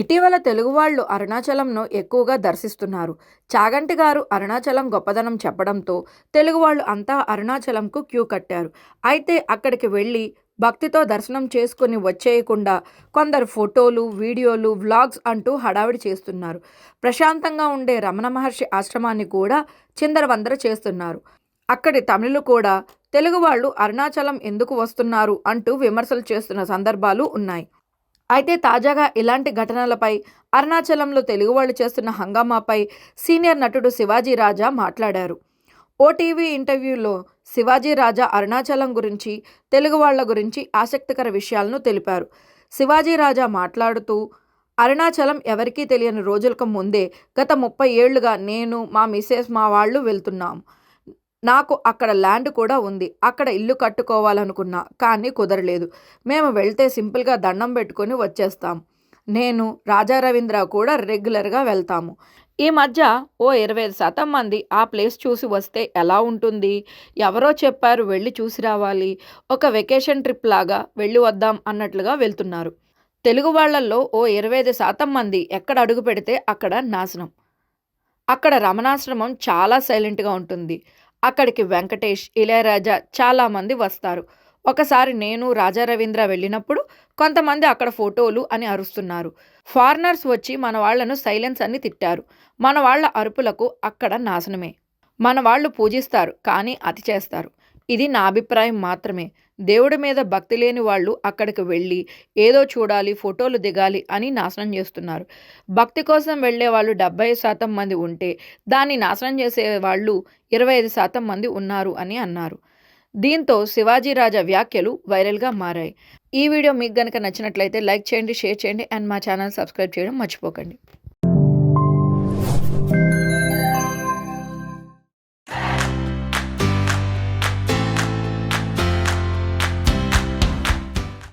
ఇటీవల తెలుగు వాళ్ళు అరుణాచలంను ఎక్కువగా దర్శిస్తున్నారు. చాగంటి గారు అరుణాచలం గొప్పదనం చెప్పడంతో తెలుగు వాళ్ళు అంతా అరుణాచలంకు క్యూ కట్టారు. అయితే అక్కడికి వెళ్ళి భక్తితో దర్శనం చేసుకుని వచ్చేయకుండా కొందరు ఫోటోలు వీడియోలు వ్లాగ్స్ అంటూ హడావిడి చేస్తున్నారు. ప్రశాంతంగా ఉండే రమణ మహర్షి ఆశ్రమాన్ని కూడా చిందరవందర చేస్తున్నారు. అక్కడి తమిళులు కూడా తెలుగు వాళ్ళు అరుణాచలం ఎందుకు వస్తున్నారు? అంటూ విమర్శలు చేస్తున్న సందర్భాలు ఉన్నాయి. అయితే తాజాగా ఇలాంటి ఘటనలపై అరుణాచలంలో తెలుగు వాళ్ళు చేస్తున్న హంగామాపై సీనియర్ నటుడు శివాజీ రాజా మాట్లాడారు. ఓటీవీ ఇంటర్వ్యూలో శివాజీ రాజా అరుణాచలం గురించి తెలుగు వాళ్ళ గురించి ఆసక్తికర విషయాలను తెలిపారు. శివాజీ రాజా మాట్లాడుతూ అరుణాచలం ఎవరికీ తెలియని రోజులకు ముందే గత ముప్పై ఏళ్ళుగా నేను మా మిసెస్ మా వాళ్ళు వెళ్తున్నాం. నాకు అక్కడ ల్యాండ్ కూడా ఉంది. అక్కడ ఇల్లు కట్టుకోవాలనుకున్నా కానీ కుదరలేదు. మేము వెళ్తే సింపుల్గా దండం పెట్టుకొని వచ్చేస్తాం. నేను రాజా రవీంద్ర కూడా రెగ్యులర్గా వెళ్తాము. ఈ మధ్య ఓ ఇరవై ఐదు శాతం మంది ఆ ప్లేస్ చూసి వస్తే ఎలా ఉంటుంది? ఎవరో చెప్పారు వెళ్ళి చూసి రావాలి. ఒక వెకేషన్ ట్రిప్ లాగా వెళ్ళి వద్దాం అన్నట్లుగా వెళ్తున్నారు. తెలుగు వాళ్ళల్లో ఓ ఇరవై ఐదు శాతం మంది ఎక్కడ అడుగు పెడితే అక్కడ నాశనం. అక్కడ రమణాశ్రమం చాలా సైలెంట్గా ఉంటుంది. అక్కడికి వెంకటేష్ ఇళయరాజా చాలామంది వస్తారు. ఒకసారి నేను రాజా రవీంద్ర వెళ్ళినప్పుడు కొంతమంది అక్కడ ఫోటోలు అని అరుస్తున్నారు. ఫారినర్స్ వచ్చి మన వాళ్ళను సైలెన్స్ అని తిట్టారు. మన వాళ్ళ అరుపులకు అక్కడ నాశనమే. మన వాళ్ళు పూజిస్తారు కానీ అతి చేస్తారు ఇది నా అభిప్రాయం మాత్రమే. దేవుడి మీద భక్తి లేని వాళ్ళు అక్కడికి వెళ్ళి ఏదో చూడాలి ఫోటోలు దిగాలి అని నాశనం చేస్తున్నారు. భక్తి కోసం వెళ్ళే వాళ్ళు డెబ్బై శాతం మంది ఉంటే దాన్ని నాశనం చేసే వాళ్ళు ఇరవై ఐదు శాతం మంది ఉన్నారు అని అన్నారు. దీంతో శివాజీ రాజా వ్యాఖ్యలు వైరల్గా మారాయి. ఈ వీడియో మీకు గనక నచ్చినట్లయితే లైక్ చేయండి షేర్ చేయండి అండ్ మా ఛానల్ సబ్స్క్రైబ్ చేయడం మర్చిపోకండి.